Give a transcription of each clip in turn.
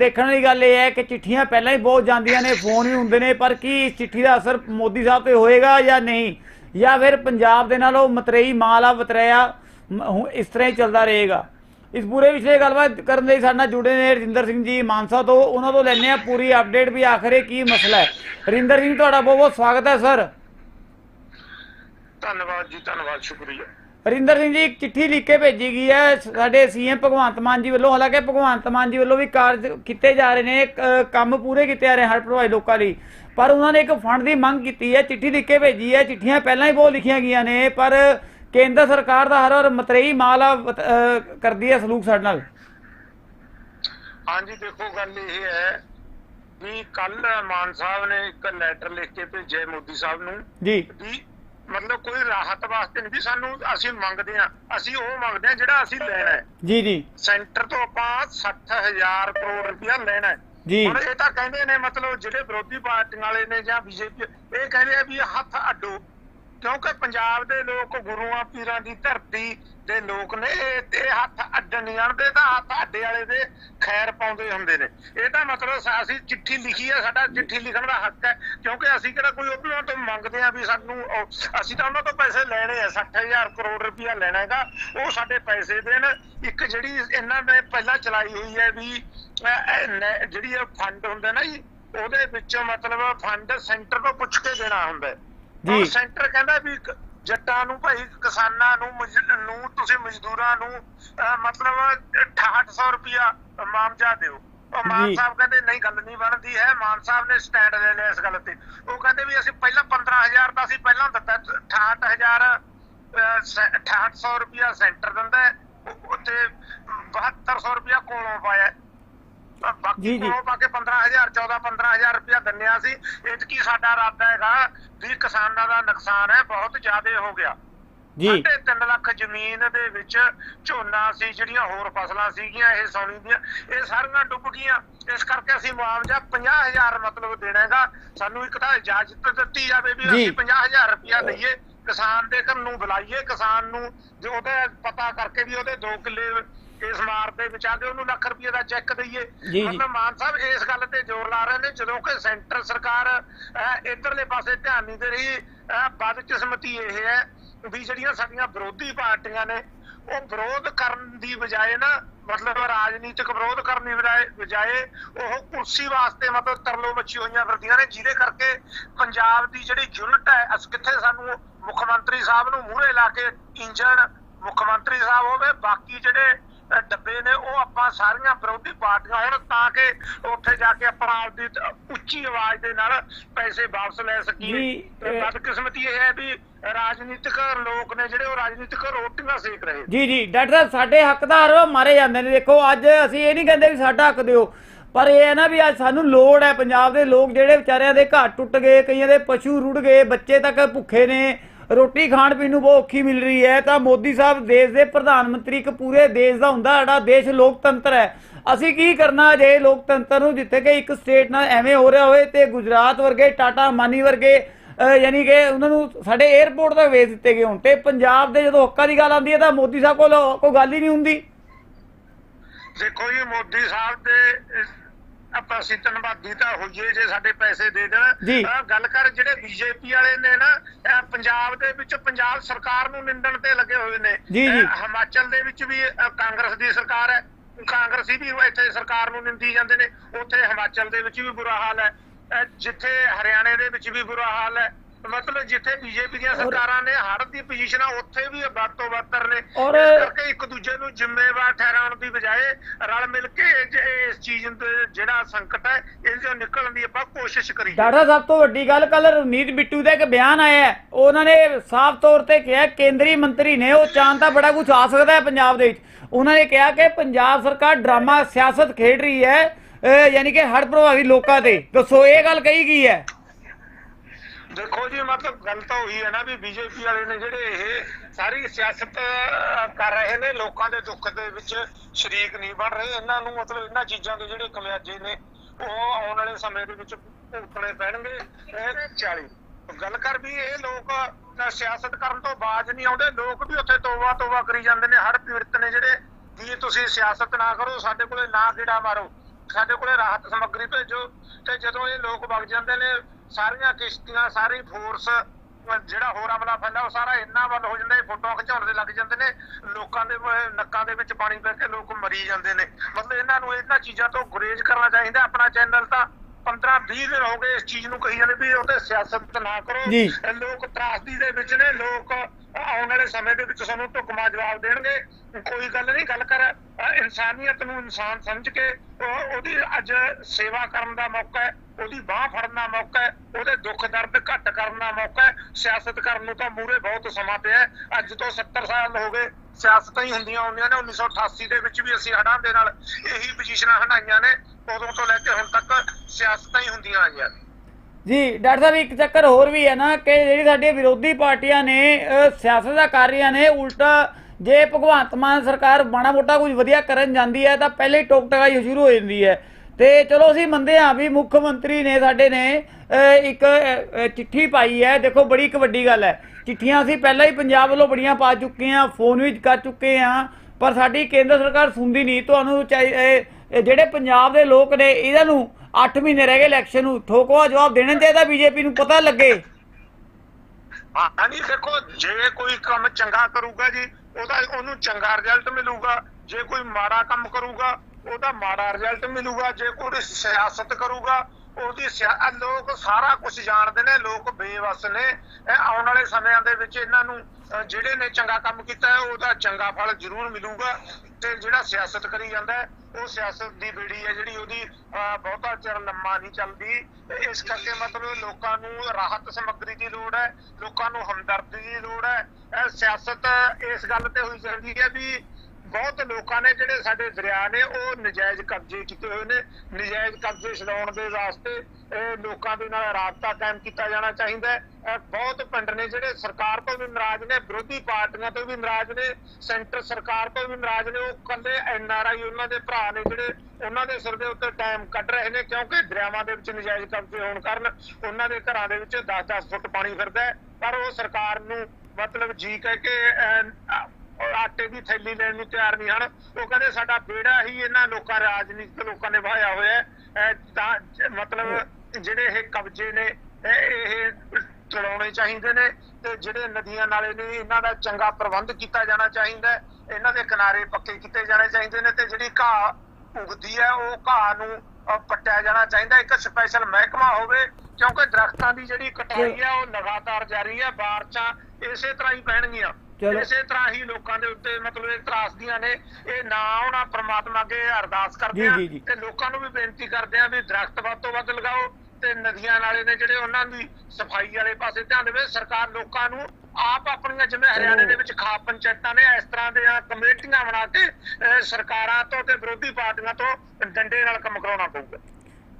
ਦੇਖਣ ਵਾਲੀ ਗੱਲ ਇਹ ਹੈ ਕਿ ਚਿੱਠੀਆਂ ਪਹਿਲਾਂ ਹੀ ਬਹੁਤ ਜਾਂਦੀਆਂ ਨੇ, ਫੋਨ ਵੀ ਹੁੰਦੇ ਨੇ, ਪਰ ਕੀ ਇਸ ਚਿੱਠੀ ਦਾ ਅਸਰ ਮੋਦੀ ਸਾਹਿਬ ਤੇ ਹੋਏਗਾ ਜਾਂ ਨਹੀਂ? ਜਾਂ ਫਿਰ ਪੰਜਾਬ ਦੇ ਨਾਲ ਉਹ ਮਤਰੇਈ ਮਾਲ ਵਤਰਿਆ ਇਸ ਤਰ੍ਹਾਂ ਹੀ ਚੱਲਦਾ ਰਹੇਗਾ। ਇਸ ਪੂਰੇ ਵਿਸ਼ੇ ਗੱਲਬਾਤ ਕਰਨ ਲਈ ਸਾਡੇ ਨਾਲ ਜੁੜੇ ਨੇ ਰਜਿੰਦਰ ਸਿੰਘ ਜੀ ਮਾਨਸਾ ਤੋਂ। ਉਹਨਾਂ ਤੋਂ ਲੈਣੇ ਆ ਪੂਰੀ ਅਪਡੇਟ ਵੀ ਆਖਰੇ ਕੀ ਮਸਲਾ ਹੈ। ਰਜਿੰਦਰ ਸਿੰਘ ਤੁਹਾਡਾ ਬਹੁਤ ਬਹੁਤ ਸਵਾਗਤ ਹੈ, ਸਰ। ਧੰਨਵਾਦ ਜੀ, ਧੰਨਵਾਦ, ਸ਼ੁਕਰੀਆ। ਹਰਿੰਦਰ ਸਿੰਘ ਜੀ ਚਿੱਠੀ ਲਿਖ ਕੇ ਭੇਜੀ ਗਈ ਹੈ। ਸਾਡੇ ਸੀਐਮ ਭਗਵੰਤ ਮਾਨ ਜੀ ਵੱਲੋਂ ਹਾਲਾਂਕਿ ਭਗਵੰਤ ਮਾਨ ਜੀ ਵੱਲੋਂ ਵੀ ਕਾਰਜ ਕੀਤੇ ਜਾ ਰਹੇ ਨੇ ਕੰਮ ਪੂਰੇ ਕੀਤੇ ਜਾ ਰਹੇ ਹਰ ਪ੍ਰਭਾਵਿਤ ਲੋਕਾਂ ਲਈ। ਪਰ ਉਹਨਾਂ ਨੇ ਇੱਕ ਫੰਡ ਦੀ ਮੰਗ ਕੀਤੀ ਹੈ ਚਿੱਠੀ ਲਿਖ ਕੇ ਭੇਜੀ ਹੈ। ਚਿੱਠੀਆਂ ਪਹਿਲਾਂ ਹੀ ਬਹੁਤ ਲਿਖੀਆਂ ਗਈਆਂ ਨੇ ਪਰ ਕੇਂਦਰ ਸਰਕਾਰ ਦਾ ਹਰ ਵਾਰ ਮਤਰੇਈ ਮਾਲ ਕਰਦੀ ਹੈ ਸਲੂਕ ਸਾਡੇ ਨਾਲ। ਹਾਂਜੀ ਦੇਖੋ ਗੱਲ ਇਹ ਹੈ ਵੀ ਕੱਲ ਮਾਨ ਸਾਹਿਬ ਨੇ ਇੱਕ ਲੈਟਰ ਲਿਖ ਕੇ ਭੇਜਿਆ ਮੋਦੀ ਸਾਹਿਬ ਨੂੰ ਜੀ। ਵੀ ਮਤਲਬ ਕੋਈ ਰਾਹਤ ਵਾਸਤੇ ਨਹੀਂ ਸਾਨੂੰ ਅਸੀਂ ਮੰਗਦੇ ਆ ਅਸੀਂ ਉਹ ਮੰਗਦੇ ਆ ਜਿਹੜਾ ਅਸੀਂ ਲੈਣਾ ਹੈ। ਜੀ ਜੀ। ਸੈਂਟਰ ਤੋਂ ਆਪਾਂ 60000 ਕਰੋੜ ਰੁਪਇਆ ਲੈਣਾ ਹੈ। ਜੀ। ਹੁਣ ਇਹ ਤਾਂ ਕਹਿੰਦੇ ਨੇ ਮਤਲਬ ਜਿਹੜੇ ਵਿਰੋਧੀ ਪਾਰਟੀਆਂ ਵਾਲੇ ਨੇ ਜਾਂ ਬੀਜੇਪੀ ਇਹ ਕਹਿੰਦੇ ਆ ਵੀ ਹੱਥ ਅੱਡੋ। ਕਿਉਂਕਿ ਪੰਜਾਬ ਦੇ ਲੋਕ ਗੁਰੂਆਂ ਪੀਰਾਂ ਦੀ ਧਰਤੀ ਦੇ ਲੋਕ ਨੇ ਇਹ ਤੇ ਹੱਥ ਅੱਡਣ ਨਹੀਂ ਜਾਣਦੇ ਤਾਂ ਹੱਥ ਅੱਡੇ ਵਾਲੇ ਦੇ ਖੈਰ ਪਾਉਂਦੇ ਹੁੰਦੇ ਨੇ ਇਹ ਤਾਂ ਮਤਲਬ ਅਸੀਂ ਚਿੱਠੀ ਲਿਖੀ ਹੈ ਸਾਡਾ ਚਿੱਠੀ ਲਿਖਣ ਦਾ ਹੱਕ ਹੈ ਕਿਉਂਕਿ ਅਸੀਂ ਕਿਹੜਾ ਕੋਈ ਉਹਨਾਂ ਤੋਂ ਮੰਗਦੇ ਆ ਵੀ ਸਾਨੂੰ ਅਸੀਂ ਤਾਂ ਉਹਨਾਂ ਤੋਂ ਪੈਸੇ ਲੈਣੇ ਆ 60000 ਕਰੋੜ ਰੁਪਇਆ ਲੈਣਾ ਹੈਗਾ ਉਹ ਸਾਡੇ ਪੈਸੇ ਦੇਣ ਇੱਕ ਜਿਹੜੀ ਇਹਨਾਂ ਨੇ ਪਹਿਲਾਂ ਚਲਾਈ ਹੋਈ ਹੈ ਵੀ ਜਿਹੜੀ ਇਹ ਫੰਡ ਹੁੰਦਾ ਨਾ ਜੀ ਉਹਦੇ ਵਿੱਚੋਂ ਮਤਲਬ ਫੰਡ ਸੈਂਟਰ ਤੋਂ ਪੁੱਛ ਕੇ ਦੇਣਾ ਹੁੰਦਾ। ਜੀ। ਸੈਂਟਰ ਕਹਿੰਦਾ ਵੀ ਜੱਟਾਂ ਨੂੰ ਭਾਈ ਕਿਸਾਨਾਂ ਨੂੰ ਨੂੰ ਤੁਸੀਂ ਮਜ਼ਦੂਰਾਂ ਨੂੰ ਮਤਲਬ 6800 ਰੁਪਇਆ ਮੁਆਵਜ਼ਾ ਦਿਓ। ਉਹ ਮਾਨ। ਸਾਹਿਬ ਕਹਿੰਦੇ ਨਹੀਂ ਗੱਲ ਨਹੀਂ ਬਣਦੀ ਹੈ। ਮਾਨ ਸਾਹਿਬ ਨੇ ਸਟੈਂਡ ਲੈ ਲਿਆ ਇਸ ਗੱਲ ਤੇ। ਉਹ ਕਹਿੰਦੇ ਵੀ ਅਸੀਂ ਪਹਿਲਾਂ 15000 ਤਾਂ ਅਸੀਂ ਪਹਿਲਾਂ ਦਿੱਤਾ। 68000 6800 ਰੁਪਇਆ ਸੈਂਟਰ ਦਿੰਦਾ ਤੇ 7200 ਰੁਪਇਆ ਕੋਲੋਂ ਪਾਇਆ ਜੀ, ਬਾਕੀ ਜੀ। ਕੋਲੋਂ ਪਾ ਕੇ 15000 14 15000 ਰੁਪਇਆ ਦੰਨਿਆ ਸੀ। ਇਹ ਕੀ ਸਾਡਾ ਇਰਾਦਾ ਹੈਗਾ? ਵੀ ਕਿਸਾਨਾਂ ਦਾ ਨੁਕਸਾਨ ਹੈ ਬਹੁਤ ਜ਼ਿਆਦਾ ਹੋ ਗਿਆ। ਜੀ। ਸਾਢੇ 3 ਲੱਖ ਜ਼ਮੀਨ ਦੇ ਵਿੱਚ ਝੋਨਾ ਸੀ ਜਿਹੜੀਆਂ ਹੋਰ ਫਸਲਾਂ ਸੀਗੀਆਂ ਇਹ ਸੌਣੀ ਦੀਆਂ ਇਹ ਸਾਰੀਆਂ ਡੁੱਬ ਗਈਆਂ। ਇਸ ਕਰਕੇ ਅਸੀਂ ਮੁਆਵਜ਼ਾ 50000 ਮਤਲਬ ਦੇਣਾ ਹੈਗਾ। ਸਾਨੂੰ ਇੱਕ ਤਾਂ ਇਜਾਜ਼ਤ ਦਿੱਤੀ ਜਾਵੇ ਵੀ। ਅਸੀਂ 50000 ਰੁਪਇਆ ਦਈਏ। ਕਿਸਾਨ ਦੇ ਘਰ ਨੂੰ ਬੁਲਾਈਏ। ਕਿਸਾਨ ਨੂੰ ਜੋ ਉਹਦਾ ਪਤਾ ਕਰਕੇ ਵੀ ਉਹਦੇ 2 ਕਿੱਲੇ ਇਸ ਮਾਰ ਦੇ ਵਿੱਚ ਆ ਕੇ ਉਹਨੂੰ ਲੱਖ ਰੁਪਏ ਦਾ ਚੈੱਕ ਦਈਏ। ਮਤਲਬ ਮਾਨ ਸਾਹਿਬ ਇਸ ਗੱਲ ਤੇ ਜ਼ੋਰ ਲਾ ਰਹੇ ਨੇ ਜਦੋਂ ਕਿ ਸੈਂਟਰ ਸਰਕਾਰ ਇੱਧਰਲੇ ਪਾਸੇ ਧਿਆਨ ਨਹੀਂ ਦੇ ਰਹੀ ਬਦਕਿਸਮਤੀ ਇਹ ਹੈ ਵੀ ਜਿਹੜੀਆਂ ਸਾਡੀਆਂ ਵਿਰੋਧੀ ਪਾਰਟੀਆਂ ਨੇ ਉਹ ਵਿਰੋਧ ਕਰਨ ਦੀ ਬਜਾਏ ਨਾ ਮਤਲਬ ਰਾਜਨੀਤਿਕ ਵਿਰੋਧ ਕਰਨ ਦੀ ਬਜਾਏ ਉਹ ਕੁਰਸੀ ਵਾਸਤੇ ਮਤਲਬ ਤਰਲੋ ਮੱਛੀ ਹੋਈਆਂ ਫਿਰਦੀਆਂ ਨੇ ਜਿਹਦੇ ਕਰਕੇ ਪੰਜਾਬ ਦੀ ਜਿਹੜੀ ਯੂਨਿਟ ਹੈ ਅਸ ਕਿੱਥੇ ਸਾਨੂੰ ਮੁੱਖ ਮੰਤਰੀ ਸਾਹਿਬ ਨੂੰ ਮੂਹਰੇ ਲਾ ਕੇ ਇੰਜਣ ਮੁੱਖ ਮੰਤਰੀ ਸਾਹਿਬ ਹੋਵੇ ਬਾਕੀ ਜਿਹੜੇ ਡੱਬੇ ਨੇ ਉਹ ਆਪਾਂ ਸਾਰੀਆਂ ਵਿਰੋਧੀ ਪਾਰਟੀਆਂ ਹੋਣ ਤਾਂ ਕਿ ਉੱਥੇ ਜਾ ਕੇ ਆਪਣਾ ਆਪਦੀ ਉੱਚੀ ਆਵਾਜ਼ ਦੇ ਨਾਲ ਪੈਸੇ ਵਾਪਸ ਲੈ ਸਕੀਏ। ਬਦਕਿਸਮਤੀ ਇਹ ਹੈ ਵੀ ਰਾਜਨੀਤਿਕ ਲੋਕ ਨੇ ਜਿਹੜੇ ਉਹ ਰਾਜਨੀਤਿਕ ਰੋਟੀਆਂ ਸੇਕ ਰਹੇ। ਜੀ ਜੀ ਡਾਕਟਰ ਸਾਹਿਬ ਸਾਡੇ ਹੱਕਦਾਰ ਮਾਰੇ ਜਾਂਦੇ ਨੇ। ਦੇਖੋ ਅੱਜ ਅਸੀਂ ਇਹ ਨਹੀਂ ਕਹਿੰਦੇ ਵੀ ਸਾਡਾ ਹੱਕ ਦਿਓ ਪਰ ਇਹ ਹੈ ਨਾ ਵੀ ਅੱਜ ਸਾਨੂੰ ਲੋੜ ਹੈ। ਪੰਜਾਬ ਦੇ ਲੋਕ ਜਿਹੜੇ ਵਿਚਾਰਿਆਂ ਦੇ ਘਰ ਟੁੱਟ ਗਏ ਕਈਆਂ ਦੇ ਪਸ਼ੂ ਰੁੜ ਗਏ ਬੱਚੇ ਤੱਕ ਭੁੱਖੇ ਨੇ। ਰੋਟੀ ਖਾਣ ਪੀਣ ਨੂੰ ਬਹੁਤ ਔਖੀ ਮਿਲ ਰਹੀ ਹੈ। ਤਾਂ ਮੋਦੀ ਸਾਹਿਬ ਦੇਸ਼ ਦੇ ਪ੍ਰਧਾਨ ਮੰਤਰੀ ਇੱਕ ਪੂਰੇ ਦੇਸ਼ ਦਾ ਹੁੰਦਾ, ਸਾਡਾ ਦੇਸ਼ ਲੋਕਤੰਤਰ ਹੈ। ਅਸੀਂ ਕੀ ਕਰਨਾ ਜੇ ਲੋਕਤੰਤਰ ਨੂੰ ਜਿੱਥੇ ਕਿ ਇੱਕ ਸਟੇਟ ਨਾਲ ਐਵੇਂ ਹੋ ਰਿਹਾ ਹੋਵੇ ਤੇ ਗੁਜਰਾਤ ਵਰਗੇ, ਟਾਟਾ ਮਾਨੀ ਵਰਗੇ ਯਾਨੀ ਕਿ ਉਹਨਾਂ ਨੂੰ ਸਾਡੇ 에ਅਰਪੋਰਟ ਤੱਕ ਵੇਚ ਦਿੱਤੇ ਗਏ ਹੁਣ ਤੇ ਪੰਜਾਬ ਦੇ ਜਦੋਂ ਹੱਕਾਂ ਦੀ ਗੱਲ ਆਉਂਦੀ ਹੈ ਤਾਂ ਮੋਦੀ ਸਾਹਿਬ ਕੋਲ ਕੋਈ ਗੱਲ ਹੀ ਨਹੀਂ ਹੁੰਦੀ। ਦੇਖੋ ਜੀ, ਮੋਦੀ ਸਾਹਿਬ ਦੇ ਆਪਾਂ ਅਸੀਂ ਧੰਨਵਾਦੀ ਤਾਂ ਹੋਈਏ ਜੇ ਸਾਡੇ ਪੈਸੇ ਦੇ ਦੇਣ। ਅਹ, ਗੱਲ ਕਰ ਜਿਹੜੇ ਬੀਜੇਪੀ ਵਾਲੇ ਨੇ ਨਾ ਅਹ, ਪੰਜਾਬ ਦੇ ਵਿੱਚ ਪੰਜਾਬ ਸਰਕਾਰ ਨੂੰ ਨਿੰਦਣ ਤੇ ਲੱਗੇ ਹੋਏ ਨੇ। ਜੀ, ਜੀ। ਅਹ, ਹਿਮਾਚਲ ਦੇ ਵਿੱਚ ਵੀ ਕਾਂਗਰਸ ਦੀ ਸਰਕਾਰ ਹੈ। ਕਾਂਗਰਸੀ ਵੀ ਇੱਥੇ ਸਰਕਾਰ ਨੂੰ ਨਿੰਦੀ ਜਾਂਦੇ ਨੇ। ਉੱਥੇ ਹਿਮਾਚਲ ਦੇ ਵਿੱਚ ਵੀ ਬੁਰਾ ਹਾਲ ਹੈ। ਜਿੱਥੇ ਹਰਿਆਣੇ ਦੇ ਵਿੱਚ ਵੀ ਬੁਰਾ ਹਾਲ ਹੈ। ਮਤਲਬ ਜਿੱਥੇ ਬੀਜੇਪੀ ਦੀਆਂ ਸਰਕਾਰਾਂ ਨੇ ਹੜ ਦੀ ਪੋਜੀਸ਼ਨਾਂ ਉੱਥੇ ਵੀ ਵੱਧ ਤੋਂ ਬੱਤਰ ਨੇ ਔਰ- ਇਸ ਕਰਕੇ ਇੱਕ ਦੂਜੇ ਨੂੰ ਜ਼ਿੰਮੇਵਾਰ ਠਹਿਰਾਉਣ ਦੀ ਬਜਾਏ ਰਲ ਮਿਲ ਕੇ ਇਸ ਚੀਜ਼ ਦੇ ਜਿਹੜਾ ਸੰਕਟ ਹੈ ਇਸ ਚੋਂ ਨਿਕਲਣ ਦੀ ਆਪਾਂ ਕੋਸ਼ਿਸ਼ ਕਰੀਏ। ਡਾਕਟਰ ਸਾਹਿਬ ਤੋਂ ਵੱਡੀ ਗੱਲ ਕੱਲ ਰਵਨੀਤ ਬਿੱਟੂ ਦਾ ਇੱਕ ਬਿਆਨ ਆਇਆ ਹੈ। ਉਹਨਾਂ ਨੇ ਸਾਫ਼ ਤੌਰ ਤੇ ਕਿਹਾ ਕੇਂਦਰੀ ਮੰਤਰੀ ਨੇ ਉਹ ਚਾਹੁੰਦਾ ਬੜਾ ਕੁਝ ਆ ਸਕਦਾ ਹੈ ਪੰਜਾਬ ਦੇ ਵਿੱਚ। ਉਹਨਾਂ ਨੇ ਕਿਹਾ ਕਿ ਪੰਜਾਬ ਸਰਕਾਰ ਡਰਾਮਾ ਸਿਆਸਤ ਖੇਡ ਰਹੀ ਹੈ ਯਾਨੀ ਕਿ ਹੜ੍ਹ ਪ੍ਰਭਾਵਿਤ ਲੋਕਾਂ ਤੇ। ਦੱਸੋ ਇਹ ਗੱਲ ਕਹੀ ਗਈ ਹੈ? ਦੇਖੋ ਜੀ, ਮਤਲਬ ਗੱਲ ਤਾਂ ਉਹੀ ਹੈ ਨਾ ਵੀ ਬੀਜੇਪੀ ਵਾਲੇ ਨੇ ਜਿਹੜੇ ਇਹ ਸਾਰੀ ਸਿਆਸਤ ਕਰ ਰਹੇ ਨੇ, ਲੋਕਾਂ ਦੇ ਦੁੱਖ ਦੇ ਵਿੱਚ ਸ਼ਰੀਕ ਨਹੀਂ ਬਣ ਰਹੇ। ਇਹਨਾਂ ਨੂੰ ਮਤਲਬ ਇਹਨਾਂ ਚੀਜ਼ਾਂ ਦੇ ਜਿਹੜੇ ਕਮਿਆਜੇ ਨੇ, ਉਹ ਆਉਣ ਵਾਲੇ ਸਮੇਂ ਦੇ ਵਿੱਚ ਭੁਗਤਣੇ ਪੈਣਗੇ, ਇਹ 40 ਗੱਲ ਕਰ ਵੀ ਇਹ ਲੋਕ ਸਿਆਸਤ ਕਰਨ ਤੋਂ ਬਾਜ ਨਹੀਂ ਆਉਂਦੇ। ਲੋਕ ਵੀ ਉੱਥੇ ਤੋਬਾ ਤੋਬਾ ਕਰੀ ਜਾਂਦੇ ਨੇ। ਹਰ ਪੀੜਤ ਨੇ ਜਿਹੜੇ, ਵੀ ਤੁਸੀਂ ਸਿਆਸਤ ਨਾ ਕਰੋ, ਸਾਡੇ ਕੋਲੇ ਨਾ ਕਿਹੜਾ ਮਾਰੋ, ਸਾਡੇ ਕੋਲੇ ਰਾਹਤ ਸਮੱਗਰੀ ਭੇਜੋ। ਤੇ ਜਦੋਂ ਇਹ ਲੋਕ ਵਗ ਜਾਂਦੇ ਨੇ ਸਾਰੀਆਂ ਕਿਸ਼ਤੀਆਂ ਸਾਰੀ ਫੋਰਸ ਜਿਹੜਾ ਹੋਰ ਅਮਲਾ ਫੰਦਾ ਉਹ ਸਾਰਾ ਇੰਨਾ ਵੱਲ ਹੋ ਜਾਂਦਾ ਫੋਟੋਆਂ ਖਿਚਾਉਣ ਦੇ ਲੱਗ ਜਾਂਦੇ ਨੇ ਲੋਕਾਂ ਦੇ ਨੱਕਾਂ ਦੇ ਵਿੱਚ ਪਾਣੀ ਪੈ ਕੇ ਲੋਕ ਮਰੀ ਜਾਂਦੇ ਨੇ। ਮਤਲਬ ਇਹਨਾਂ ਨੂੰ ਇਹਨਾਂ ਚੀਜ਼ਾਂ ਤੋਂ ਗੁਰੇਜ਼ ਕਰਨਾ ਚਾਹੀਦਾ ਆਪਣਾ ਚੈਨਲ ਤਾਂ 15 20 ਦਿਨ ਹੋ ਗਏ ਇਸ ਚੀਜ਼ ਨੂੰ ਕਹੀ ਜਾਂਦੇ ਵੀ ਉਹ ਤੇ ਸਿਆਸਤ ਨਾ ਕਰੋ। ਲੋਕ ਤਰਾਸਦੀ ਦੇ ਵਿੱਚ ਨੇ ਲੋਕ ਆਉਣ ਵਾਲੇ ਸਮੇਂ ਦੇ ਵਿੱਚ ਸਾਨੂੰ ਢੁਕਮਾ ਜਵਾਬ ਦੇਣਗੇ। ਕੋਈ ਗੱਲ ਨਹੀਂ ਗੱਲ ਕਰ ਇਨਸਾਨੀਅਤ ਨੂੰ ਇਨਸਾਨ ਸਮਝ ਕੇ ਉਹ- ਉਹਦੀ ਅੱਜ ਸੇਵਾ ਕਰਨ ਦਾ ਮੌਕਾ ਹੈ। ਉਹਦੀ ਬਾਹ ਫੜਨ ਮੌਕਾ ਉਹਦੇ ਦੁੱਖ ਦਰਦ ਘੱਟ ਕਰਨ ਮੌਕਾ ਸਿਆਸਤ ਕਰਨ ਨੂੰ ਤਾਂ ਮੂਰੇ ਬਹੁਤ ਸਮਾਂ ਪਿਆ ਅੱਜ ਤੋਂ 70 ਸਾਲ ਹੋ ਗਏ ਸਿਆਸਤਾਂ ਹੀ ਹੁੰਦੀਆਂ ਹੁੰਦੀਆਂ ਨੇ। 1988 ਦੇ ਵਿੱਚ ਵੀ ਅਸੀਂ ਹੜਾਂ ਦੇ ਨਾਲ ਇਹੀ ਪੋਜੀਸ਼ਨਾਂ ਹੰਡਾਈਆਂ ਨੇ। ਉਦੋਂ ਤੋਂ ਲੈ ਕੇ ਹੁਣ ਤੱਕ ਸਿਆਸਤਾਂ ਹੀ ਹੁੰਦੀਆਂ ਆਈਆਂ ਨੇ। ਜੀ ਡਾਕਟਰ ਸਾਹਿਬ ਇੱਕ ਚੱਕਰ ਹੋਰ ਵੀ ਹੈ ਨਾ ਕਿ ਜਿਹੜੀ ਸਾਡੀਆਂ ਵਿਰੋਧੀ ਪਾਰਟੀਆਂ ਨੇ ਅ, ਸਿਆਸਤ ਦਾ ਕਰ ਰਹੀਆਂ ਨੇ ਉਲਟਾ ਜੇ ਭਗਵੰਤ ਮਾਨ ਸਰਕਾਰ ਮਾੜਾ ਮੋਟਾ ਕੁਝ ਵਧੀਆ ਕਰਨ ਜਾਂਦੀ ਹੈ ਤਾਂ ਪਹਿਲੇ ਟੋਕ ਟਕਾਈ ਸ਼ੁਰੂ ਹੋ ਜਾਂਦੀ ਹੈ। ਤੇ ਚਲੋ ਅਸੀਂ ਮੰਨਦੇ ਹਾਂ ਵੀ ਮੁੱਖ ਮੰਤਰੀ ਨੇ ਸਾਡੇ ਨੇ ਇੱਕ ਚਿੱਠੀ ਪਾਈ ਹੈ। ਦੇਖੋ, ਬੜੀ ਇੱਕ ਵੱਡੀ ਗੱਲ ਹੈ। ਚਿੱਠੀਆਂ ਅਸੀਂ ਪਹਿਲਾਂ ਹੀ ਪੰਜਾਬ ਵੱਲੋਂ ਬੜੀਆਂ ਪਾ ਚੁੱਕੇ ਹਾਂ, ਫੋਨ ਵੀ ਕਰ ਚੁੱਕੇ ਹਾਂ, ਪਰ ਸਾਡੀ ਕੇਂਦਰ ਸਰਕਾਰ ਸੁਣਦੀ ਨਹੀਂ। ਤੁਹਾਨੂੰ ਜਿਹੜੇ ਪੰਜਾਬ ਦੇ ਲੋਕ ਨੇ, ਇਹਨਾਂ ਨੂੰ 8 ਮਹੀਨੇ ਰਹਿ ਗਏ ਇਲੈਕਸ਼ਨ ਨੂੰ। ਠੋਕਵਾ ਜਵਾਬ ਦੇਣਾ ਚਾਹੀਦਾ ਬੀਜੇਪੀ ਨੂੰ, ਪਤਾ ਲੱਗੇ। ਹਾਂ ਨਹੀਂ ਦੇਖੋ, ਜੇ ਕੋਈ ਕੰਮ ਚੰਗਾ ਕਰੂਗਾ ਜੀ, ਉਹਦਾ, ਉਹਨੂੰ ਚੰਗਾ ਰਿਜ਼ਲਟ ਮਿਲੂਗਾ। ਜੇ ਕੋਈ ਮਾੜਾ ਕੰਮ ਕਰੂਗਾ ਉਹਦਾ ਮਾੜਾ ਰਿਜ਼ਲਟ ਮਿਲੂਗਾ, ਜੇ ਕੋਈ ਸਿਆਸਤ ਕਰੂਗਾ, ਉਹਦੀ ਸਿਆ- ਲੋਕ ਸਾਰਾ ਕੁਝ ਜਾਣਦੇ ਨੇ, ਲੋਕ ਬੇਵਸ ਨੇ। ਆਉਣ ਵਾਲੇ ਸਮਿਆਂ ਦੇ ਵਿੱਚ ਇਹਨਾਂ ਨੂੰ ਜਿਹੜੇ ਨੇ ਚੰਗਾ ਕੰਮ ਕੀਤਾ ਉਹਦਾ ਚੰਗਾ ਫਲ ਜ਼ਰੂਰ ਮਿਲੂਗਾ ਤੇ ਜਿਹੜਾ ਸਿਆਸਤ ਕਰੀ ਜਾਂਦਾ ਉਹ ਸਿਆਸਤ ਦੀ ਬੇੜੀ ਹੈ ਜਿਹੜੀ ਉਹਦੀ ਬਹੁਤਾ ਚਿਰ ਲੰਮਾ ਨਹੀਂ ਚੱਲਦੀ। ਇਸ ਕਰਕੇ ਮਤਲਬ ਲੋਕਾਂ ਨੂੰ ਰਾਹਤ ਸਮੱਗਰੀ ਦੀ ਲੋੜ ਹੈ, ਲੋਕਾਂ ਨੂੰ ਹਮਦਰਦੀ ਦੀ ਲੋੜ ਹੈ। ਇਹ ਸਿਆਸਤ ਇਸ ਗੱਲ ਤੇ ਹੋਈ ਜਾਂਦੀ ਹੈ ਵੀ ਬਹੁਤ ਲੋਕਾਂ ਨੇ ਜਿਹੜੇ ਸਾਡੇ ਦਰਿਆ ਨੇ, ਉਹ ਨਜਾਇਜ਼ ਕਬਜ਼ੇ ਕੀਤੇ ਹੋਏ ਨੇ। ਨਜਾਇਜ਼ ਕਬਜ਼ੇ ਛਡਾਉਣ ਦੇ ਵਾਸਤੇ ਲੋਕਾਂ ਦੇ ਨਾਲ ਰਾਬਤਾ ਕਾਇਮ ਕੀਤਾ ਜਾਣਾ ਚਾਹੀਦਾ ਹੈ। ਬਹੁਤ ਪਿੰਡ ਨੇ ਜਿਹੜੇ ਸਰਕਾਰ ਤੋਂ ਵੀ ਨਾਰਾਜ਼ ਨੇ, ਵਿਰੋਧੀ ਪਾਰਟੀਆਂ ਤੋਂ ਵੀ ਨਾਰਾਜ਼ ਨੇ, ਸੈਂਟਰ ਸਰਕਾਰ ਤੋਂ ਵੀ ਨਾਰਾਜ਼ ਨੇ। ਉਹ ਕੱਲੇ ਐਨਆਰਆਈ ਉਹਨਾਂ ਦੇ ਭਰਾ ਨੇ ਜਿਹੜੇ ਉਹਨਾਂ ਦੇ ਸਿਰ ਦੇ ਉੱਤੇ ਟਾਈਮ ਕੱਢ ਰਹੇ ਨੇ ਕਿਉਂਕਿ ਦਰਿਆਵਾਂ ਦੇ ਵਿੱਚ ਨਜਾਇਜ਼ ਕਬਜ਼ੇ ਹੋਣ ਕਾਰਨ ਉਹਨਾਂ ਦੇ ਘਰਾਂ ਦੇ ਵਿੱਚ 10-10 ਫੁੱਟ ਪਾਣੀ ਫਿਰਦਾ ਹੈ। ਪਰ ਉਹ ਸਰਕਾਰ ਨੂੰ ਮਤਲਬ ਜੀ ਕਹਿ ਕੇ ਅਹ, ਆਟੇ ਦੀ ਥੈਲੀ ਲੈਣ ਨੂੰ ਤਿਆਰ ਨਹੀਂ ਹਨ। ਉਹ ਕਹਿੰਦੇ ਸਾਡਾ ਬੇੜਾ ਹੀ ਇਹਨਾਂ ਲੋਕਾਂ ਰਾਜਨੀਤਿਕ ਲੋਕਾਂ ਨੇ ਵਾਹਿਆ ਹੋਇਆ ਹੈ। ਤਾਂ ਮਤਲਬ ਜਿਹੜੇ ਇਹ ਕਬਜ਼ੇ ਨੇ ਇਹ ਚਲਾਉਣੇ ਚਾਹੀਦੇ ਨੇ ਤੇ ਜਿਹੜੇ ਨਦੀਆਂ ਨਾਲੇ ਨੇ ਇਹਨਾਂ ਦਾ ਚੰਗਾ ਪ੍ਰਬੰਧ ਕੀਤਾ ਜਾਣਾ ਚਾਹੀਦਾ ਇਹਨਾਂ ਦੇ ਕਿਨਾਰੇ ਪੱਕੇ ਕੀਤੇ ਜਾਣੇ ਚਾਹੀਦੇ ਨੇ ਤੇ ਜਿਹੜੀ ਘਾਹ ਉਗਦੀ ਹੈ ਉਹ ਘਾਹ ਨੂੰ ਪੱਟਿਆ ਜਾਣਾ ਚਾਹੀਦਾ ਇੱਕ ਸਪੈਸ਼ਲ ਮਹਿਕਮਾ ਹੋਵੇ ਕਿਉਂਕਿ ਦਰਖਤਾਂ ਦੀ ਜਿਹੜੀ ਕਟਾਈ ਹੈ ਉਹ ਲਗਾਤਾਰ ਜਾਰੀ ਹੈ ਬਾਰਿਸ਼ਾਂ ਇਸੇ ਤਰ੍ਹਾਂ ਹੀ ਪੈਣਗੀਆਂ। ਇਸੇ ਤਰ੍ਹਾਂ ਹੀ ਲੋਕਾਂ ਦੇ ਉੱਤੇ ਮਤਲਬ ਇਹ ਤਰਾਸਦੀਆਂ ਨੇ ਇਹ ਨਾ ਆਉਣਾ ਪ੍ਰਮਾਤਮਾ ਅੱਗੇ ਅਰਦਾਸ ਕਰਦੇ ਆ। ਤੇ ਲੋਕਾਂ ਨੂੰ ਵੀ ਬੇਨਤੀ ਕਰਦੇ ਆ ਵੀ ਦਰਖਤ ਵੱਧ ਤੋਂ ਵੱਧ ਲਗਾਓ ਤੇ ਨਦੀਆਂ ਨਾਲੇ ਨੇ ਜਿਹੜੇ ਉਹਨਾਂ ਦੀ ਸਫ਼ਾਈ ਵਾਲੇ ਪਾਸੇ ਧਿਆਨ ਦੇਵੇ ਸਰਕਾਰ ਲੋਕਾਂ ਨੂੰ ਆਪ ਆਪਣੀਆਂ ਜਿਵੇਂ ਹਰਿਆਣੇ ਦੇ ਵਿੱਚ ਖਾਪ ਪੰਚਾਇਤਾਂ ਨੇ ਇਸ ਤਰ੍ਹਾਂ ਦੀਆਂ ਕਮੇਟੀਆਂ ਬਣਾ ਕੇ ਸਰਕਾਰਾਂ ਤੋਂ ਤੇ ਵਿਰੋਧੀ ਪਾਰਟੀਆਂ ਤੋਂ ਡੰਡੇ ਨਾਲ ਕੰਮ ਕਰਾਉਣਾ ਪਊਗਾ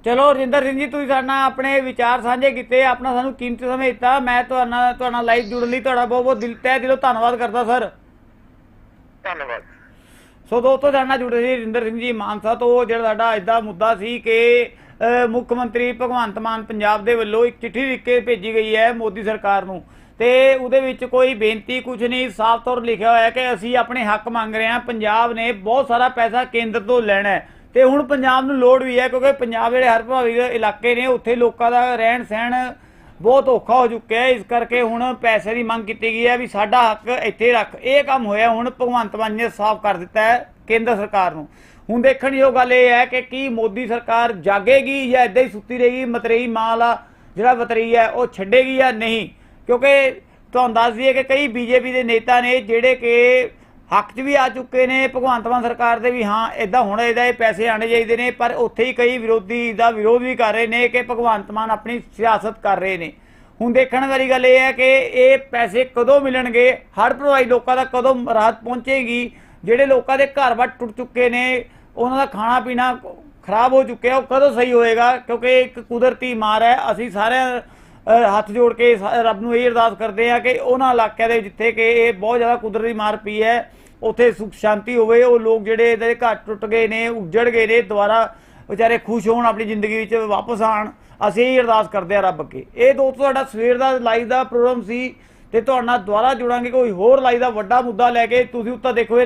ਚਲੋ ਰਜਿੰਦਰ ਸਿੰਘ ਜੀ ਤੁਸੀਂ ਸਾਡੇ ਨਾਲ ਆਪਣੇ ਵਿਚਾਰ ਸਾਂਝੇ ਕੀਤੇ ਆਪਣਾ ਸਾਨੂੰ ਕੀਮਤੀ ਸਮੇਂ ਦਿੱਤਾ। ਮੈਂ ਤੁਹਾਡਾ ਤੁਹਾਡਾ ਲਾਈਵ ਜੁੜਨ ਲਈ ਤੁਹਾਡਾ ਬਹੁਤ ਬਹੁਤ ਦਿਲ ਤਹਿ ਦਿਲੋਂ ਧੰਨਵਾਦ ਕਰਦਾ ਸਰ ਧੰਨਵਾਦ। ਸੋ ਦੋਸਤੋ ਨਾਲ ਜੁੜੇ ਸੀ ਰਿੰਦਰ ਸਿੰਘ ਜੀ ਮਾਨਸਾ ਤੋਂ ਜਿਹੜਾ ਸਾਡਾ ਇਦਾਂ ਮੁੱਦਾ ਸੀ ਕਿ ਮੁੱਖ ਮੰਤਰੀ ਭਗਵੰਤ ਮਾਨ ਪੰਜਾਬ ਦੇ ਵੱਲੋਂ ਇੱਕ ਚਿੱਠੀ ਲਿਖ ਕੇ ਭੇਜੀ ਗਈ ਹੈ ਮੋਦੀ ਸਰਕਾਰ ਨੂੰ। ਤੇ ਉਹਦੇ ਵਿੱਚ ਕੋਈ ਬੇਨਤੀ ਕੁਝ ਨਹੀਂ ਸਾਫ਼ ਤੌਰ ਲਿਖਿਆ ਹੋਇਆ ਕਿ ਅਸੀਂ ਆਪਣੇ ਹੱਕ ਮੰਗ ਰਹੇ ਹਾਂ ਪੰਜਾਬ ਨੇ ਬਹੁਤ ਸਾਰਾ ਪੈਸਾ ਕੇਂਦਰ ਤੋਂ ਲੈਣਾ ਹੈ। ਤੇ ਹੁਣ ਪੰਜਾਬ ਨੂੰ ਲੋੜ ਵੀ ਹੈ, ਕਿਉਂਕਿ ਪੰਜਾਬ ਜਿਹੜੇ ਹਰ ਪ੍ਰਭਾਵਿਤ ਇਲਾਕੇ ਨੇ, ਉੱਥੇ ਲੋਕਾਂ ਦਾ ਰਹਿਣ ਸਹਿਣ ਬਹੁਤ ਔਖਾ ਹੋ ਚੁੱਕਿਆ ਹੈ। ਇਸ ਕਰਕੇ ਹੁਣ ਪੈਸੇ ਦੀ ਮੰਗ ਕੀਤੀ ਗਈ ਹੈ ਵੀ ਸਾਡਾ ਹੱਕ ਇੱਥੇ ਰੱਖ। ਇਹ ਕੰਮ ਹੋਇਆ, ਹੁਣ ਭਗਵੰਤ ਮਾਨ ਨੇ ਸਾਫ਼ ਕਰ ਦਿੱਤਾ ਹੈ ਕੇਂਦਰ ਸਰਕਾਰ ਨੂੰ। ਹੁਣ ਦੇਖਣ ਯੋਗ ਗੱਲ ਇਹ ਹੈ ਕਿ ਕੀ ਮੋਦੀ ਸਰਕਾਰ ਜਾਗੇਗੀ ਜਾਂ ਇਦਾਂ ਹੀ ਸੁੱਤੀ ਰਹੇਗੀ, ਮਤਰੇਈ ਮਾਂ ਵਾਲਾ ਜਿਹੜਾ ਮਤਰੇਈ ਹੈ, ਉਹ ਛੱਡੇਗੀ ਜਾਂ ਨਹੀਂ? ਕਿਉਂਕਿ ਤੁਹਾਨੂੰ ਦੱਸ ਦਈਏ ਕਿ ਕਈ ਬੀਜੇਪੀ ਦੇ ਨੇਤਾ ਨੇ ਜਿਹੜੇ ਕਿ ਹੱਕ 'ਚ ਵੀ ਆ ਚੁੱਕੇ ਨੇ, ਭਗਵੰਤ ਮਾਨ ਸਰਕਾਰ ਦੇ ਵੀ ਹਾਂ ਇਦਾਂ ਹੋਣਾ ਇਹਦਾ ਇਹ ਪੈਸੇ ਆਣੇ ਚਾਹੀਦੇ ਨੇ, ਪਰ ਉੱਥੇ ਹੀ ਕਈ ਵਿਰੋਧੀ ਦਾ ਵਿਰੋਧ ਵੀ ਕਰ ਰਹੇ ਨੇ ਕਿ ਭਗਵੰਤ ਮਾਨ ਆਪਣੀ ਸਿਆਸਤ ਕਰ ਰਹੇ ਨੇ। ਹੁਣ ਦੇਖਣ ਵਾਲੀ ਗੱਲ ਇਹ ਹੈ ਕਿ ਇਹ ਪੈਸੇ ਕਦੋਂ ਮਿਲਣਗੇ, ਹੜ੍ਹ ਪ੍ਰਭਾਵਿਤ ਲੋਕਾਂ ਦਾ ਕਦੋਂ ਰਾਹਤ ਪਹੁੰਚੇਗੀ, ਜਿਹੜੇ ਲੋਕਾਂ ਦੇ ਘਰ-ਬਾਰ ਟੁੱਟ ਚੁੱਕੇ ਨੇ, ਉਹਨਾਂ ਦਾ ਖਾਣਾ ਪੀਣਾ ਖਰਾਬ ਹੋ ਚੁੱਕਿਆ, ਉਹ ਕਦੋਂ ਸਹੀ ਹੋਏਗਾ? ਕਿਉਂਕਿ ਇੱਕ ਕੁਦਰਤੀ ਮਾਰ ਹੈ। ਅਸੀਂ ਸਾਰਿਆਂ ਹੱਥ ਜੋੜ ਕੇ ਸਾ- ਰੱਬ ਨੂੰ ਇਹ ਅਰਦਾਸ ਕਰਦੇ ਆ ਕਿ ਉਹਨਾਂ ਇਲਾਕਿਆਂ ਦੇ ਜਿੱਥੇ ਕਿ ਇਹ ਬਹੁਤ ਜ਼ਿਆਦਾ ਕੁਦਰਤੀ ਮਾਰ ਪਈ ਹੈ ਉੱਥੇ ਸੁਖ ਸ਼ਾਂਤੀ ਹੋਵੇ, ਉਹ ਲੋਕ ਜਿਹੜੇ ਇਹਦੇ ਘਰ ਟੁੱਟ ਗਏ ਨੇ, ਉੱਜੜ ਗਏ ਨੇ, ਦੁਬਾਰਾ ਵਿਚਾਰੇ ਖੁਸ਼ ਹੋਣ, ਆਪਣੀ ਜ਼ਿੰਦਗੀ ਵਿੱਚ ਵਾਪਸ ਆਣ, ਅਸੀਂ ਇਹ ਅਰਦਾਸ ਕਰਦੇ ਆ ਰੱਬ ਅੱਗੇ। ਇਹ ਦੋਸਤੋ ਸਾਡਾ ਸਵੇਰ ਦਾ ਲਾਈਵ ਦਾ ਪ੍ਰੋਗਰਾਮ ਸੀ ਤੇ ਤੁਹਾਡਾ ਨਾਲ ਦੁਬਾਰਾ ਜੁੜਾਂਗੇ ਕੋਈ ਹੋਰ ਲਾਈਵ ਦਾ ਵੱਡਾ ਮੁੱਦਾ ਲੈ ਕੇ, ਤੁਸੀਂ ਉੱਤਾ ਦੇਖੋ ਇਹ